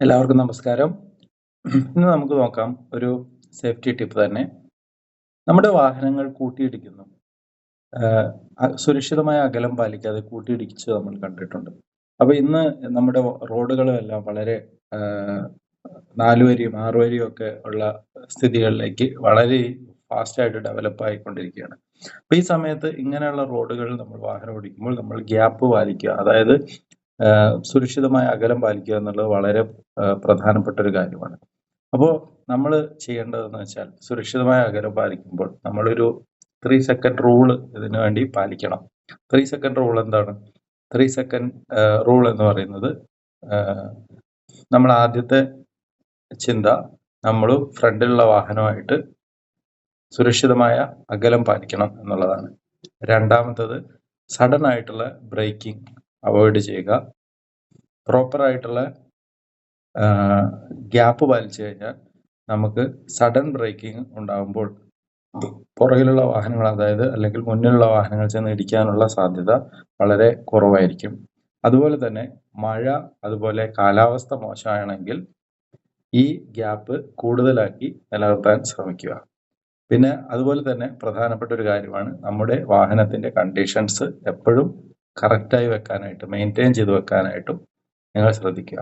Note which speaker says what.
Speaker 1: എല്ലാവർക്കും നമസ്കാരം. ഇന്ന് നമുക്ക് നോക്കാം ഒരു സേഫ്റ്റി ടിപ്പ് തന്നെ. നമ്മുടെ വാഹനങ്ങൾ കൂട്ടിയിടിക്കുന്നു. സുരക്ഷിതമായ അകലം പാലിക്കാതെ കൂട്ടിയിടിച്ച് നമ്മൾ കണ്ടിട്ടുണ്ട്. അപ്പൊ ഇന്ന് നമ്മുടെ റോഡുകളെല്ലാം വളരെ നാലുവരിയും ആറുവരിയും ഒക്കെ ഉള്ള സ്ഥിതികളിലേക്ക് വളരെ ഫാസ്റ്റായിട്ട് ഡെവലപ്പ് ആയിക്കൊണ്ടിരിക്കുകയാണ്. അപ്പൊ ഈ സമയത്ത് ഇങ്ങനെയുള്ള റോഡുകളിൽ നമ്മൾ വാഹനം ഓടിക്കുമ്പോൾ നമ്മൾ ഗ്യാപ്പ് പാലിക്കുക. അതായത് സുരക്ഷിതമായ അകലം പാലിക്കുക എന്നുള്ളത് വളരെ പ്രധാനപ്പെട്ട ഒരു കാര്യമാണ്. അപ്പോൾ നമ്മൾ ചെയ്യേണ്ടതെന്ന് വെച്ചാൽ സുരക്ഷിതമായ അകലം പാലിക്കുമ്പോൾ നമ്മളൊരു ത്രീ സെക്കൻഡ് റൂൾ ഇതിനു വേണ്ടി പാലിക്കണം. ത്രീ സെക്കൻഡ് റൂൾ എന്താണ്? ത്രീ സെക്കൻഡ് റൂൾ എന്ന് പറയുന്നത് നമ്മൾ ആദ്യത്തെ ചിന്ത നമ്മൾ ഫ്രണ്ടിലുള്ള വാഹനമായിട്ട് സുരക്ഷിതമായ അകലം പാലിക്കണം എന്നുള്ളതാണ്. രണ്ടാമത്തത് സഡൻ ആയിട്ടുള്ള ബ്രേക്കിംഗ് അവോയ്ഡ് ചെയ്യുക. പ്രോപ്പർ ആയിട്ടുള്ള ഗ്യാപ്പ് പാലിച്ചു കഴിഞ്ഞാൽ നമുക്ക് സഡൻ ബ്രേക്കിംഗ് ഉണ്ടാകുമ്പോൾ പുറകിലുള്ള വാഹനങ്ങൾ അതായത് അല്ലെങ്കിൽ മുന്നിലുള്ള വാഹനങ്ങൾ ചെന്ന് ഇടിക്കാനുള്ള സാധ്യത വളരെ കുറവായിരിക്കും. അതുപോലെ തന്നെ മഴ അതുപോലെ കാലാവസ്ഥ മോശമാണെങ്കിൽ ഈ ഗ്യാപ്പ് കൂടുതലാക്കി നിലനിർത്താൻ ശ്രമിക്കുക. പിന്നെ അതുപോലെ തന്നെ പ്രധാനപ്പെട്ട ഒരു കാര്യമാണ് നമ്മുടെ വാഹനത്തിന്റെ കണ്ടീഷൻസ് എപ്പോഴും കറക്റ്റായി വെക്കാനായിട്ട് മെയിന്റെയിൻ ചെയ്ത് വെക്കാനായിട്ടും നിങ്ങൾ ശ്രദ്ധിക്കുക.